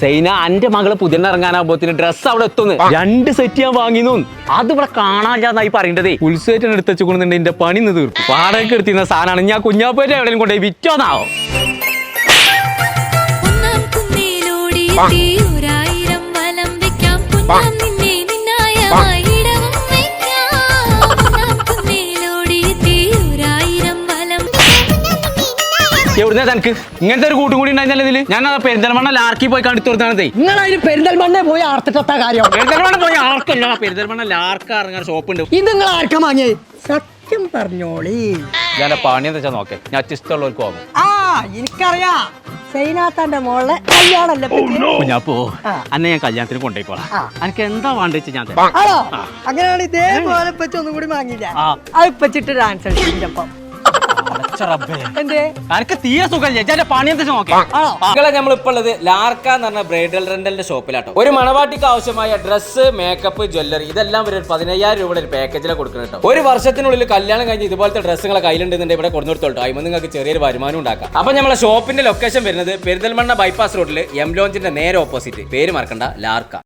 സൈന അന്റെ മകൾ പുതിയ ഇറങ്ങാനാകുമ്പോത്തിന് ഡ്രസ് അവിടെ എത്തുന്നു. രണ്ട് സെറ്റ് ഞാൻ വാങ്ങിന്നു. അത് ഇവിടെ കാണാനില്ലാന്നായി പറയേണ്ടതേ. ഉത്സവത്തിന് എടുത്ത് കൊണ്ടുണ്ട് എന്റെ പണി നിന്ന് തീർക്കും. വാടകയ്ക്ക് എടുത്തിരുന്ന സാധനമാണ്. ഞാൻ കുഞ്ഞാപ്പേറ്റ എവിടെയും കൊണ്ടുപോയി വിറ്റോന്നാവോ? എവിടുന്ന തനക്ക്? ഇങ്ങനത്തെ ഒരു കൂട്ടും കൂടി ഉണ്ടായിരുന്നല്ലോ ഇതിൽ? ഞാൻ ആ പെരിന്തൽമണ്ണ ലാർക്കി പോയി കണ്ടിട്ട് കൊടുത്താണതേ നിങ്ങളതിന് പെരിന്തൽമണ്ണ പോയി ആർത്തിട്ട കാര്യം പെരിന്തൽമണ്ണ പോയി ആർക്കല്ല പെരിന്തൽമണ്ണ ലാർക്ക് ഇറങ്ങാൻ ഷോപ്പ് ഉണ്ട്. ഇത് നിങ്ങൾ ആർക്കാ വാങ്ങിയേ? സത്യം പറഞ്ഞോളി. ഞാൻ പണി എന്താ വെച്ചാൽ നോക്കേ. ഞാൻ ഇഷ്ടമുള്ളവർക്ക് വാങ്ങും. ആ എനിക്കറിയാം. സൈനാത്താന്റെ മോളെ കല്യാണല്ലേ ഞാൻ പോ. അന്നെ ഞാൻ കല്യാണത്തിന് കൊണ്ടുപോയിക്കോളാം. എനിക്ക് എന്താ വേണ്ട ഞാൻ അങ്ങനെയാണ് ഇതേപോലെ പറ്റി ഒന്നും കൂടി വാങ്ങിയില്ല. ആ. അത് പച്ചിട്ട് ഡാൻസ് കളിച്ചിപ്പം മക്കളെ നമ്മളിപ്പോൾ ഉള്ളത് ലാർക്ക എന്ന് പറഞ്ഞ ബ്രൈഡൽ റെന്റലിന്റെ ഷോപ്പിലാട്ടോ. ഒരു മണവാട്ടിക്ക് ആവശ്യമായ ഡ്രസ്സ് മേക്കപ്പ് ജ്വല്ലറി ഇതെല്ലാം ഒരു പതിനയ്യായിരം രൂപയുടെ ഒരു പാക്കേജിലാണ് കൊടുക്കുന്നത് കേട്ടോ ഒരു വർഷത്തിനുള്ളിൽ കല്യാണം കഴിഞ്ഞ് ഇതുപോലത്തെ ഡ്രസ്സുകളെ കയ്യിലുണ്ടെന്നുണ്ടെങ്കിൽ ഇവിടെ കൊടുത്തു കൊടുത്തോട്ടോ അതിന് നിങ്ങൾക്ക് ചെറിയൊരു വരുമാനം ഉണ്ടാക്കാം. അപ്പൊ നമ്മളെ ഷോപ്പിന്റെ ലൊക്കേഷൻ വരുന്നത് പെരിന്തൽമണ്ണ ബൈപ്പാസ് റോഡിൽ എം ലോഞ്ചിന്റെ നേരെ ഓപ്പോസിറ്റ് പേര് മറക്കണ്ട ലാർക്ക.